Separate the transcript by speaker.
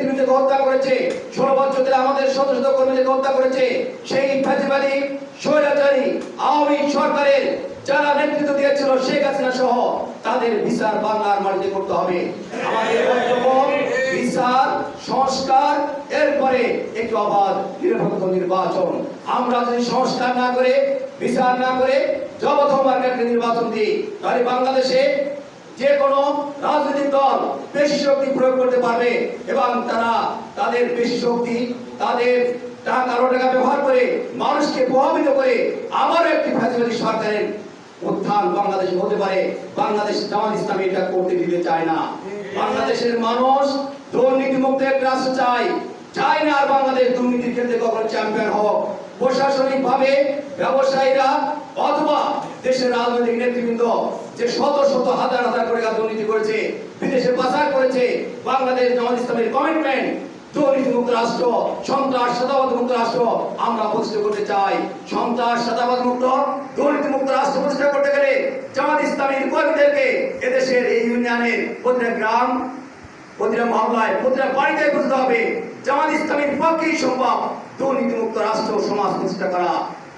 Speaker 1: নেতৃত্বকে হত্যা করেছে, ষোলো আমাদের শত কর্মীদেরকে হত্যা করেছে, সেই ফ্যাসিবাদী, স্বৈরাচারী আওয়ামী সরকারের যারা নেতৃত্ব দিয়েছিল শেখ হাসিনা সহ, তাদের বিচার বাংলার মাটিতে করতে হবে। আমাদের বিচার, সংস্কার, এরপরে একটি অবাধ নিরপেক্ষ নির্বাচন। আমরা যদি সংস্কার না করে, বিচার না করে একটা নির্বাচন দিই, তাহলে বাংলাদেশে যে কোনো রাজনৈতিক দল বেশি শক্তি প্রয়োগ করতে পারবে এবং তারা তাদের বেশি শক্তি, তাদের টাকা আরও টাকা ব্যবহার করে মানুষকে প্রভাবিত করে আবার একটি ফ্যাসিলিটি সরকারের উত্থান বাংলাদেশে হতে পারে। বাংলাদেশ জামাত ইসলামী এটা করতে দিতে চায় না। বাংলাদেশের মানুষ দুর্নীতি মুক্ত একটা রাষ্ট্র চায়। চায় না আর বাংলাদেশ দুর্নীতির ক্ষেত্রে কখনো চ্যাম্পিয়ন হোক প্রশাসনিক ভাবে ব্যবসায়ীরা অথবা দেশের রাজনৈতিক নেতৃবৃন্দ যে শত শত হাজার হাজার করে দুর্নীতি করেছে, বিদেশে পাচার করেছে, বাংলাদেশ জামাত ইসলামের কমিটমেন্ট দুর্নীতি মুক্ত রাষ্ট্র, সন্ত্রাস সাদাবাদ মুক্ত রাষ্ট্র, আমরা প্রতিষ্ঠা করতে চাই। সন্ত্রাস সাদাবাদ মুক্ত দুর্নীতি মুক্ত রাষ্ট্র প্রতিষ্ঠা করতে গেলে জামাত ইসলামের কর্মীদেরকে এদেশের এই ইউনিয়নের প্রতিটা গ্রাম, প্রতিটা মহল্লায়, প্রতিটা বাড়িতে বুঝতে হবে জামাত ইসলামের পক্ষেই সম্ভব দুর্নীতিমুক্ত রাষ্ট্র সমাজ প্রতিষ্ঠা করা।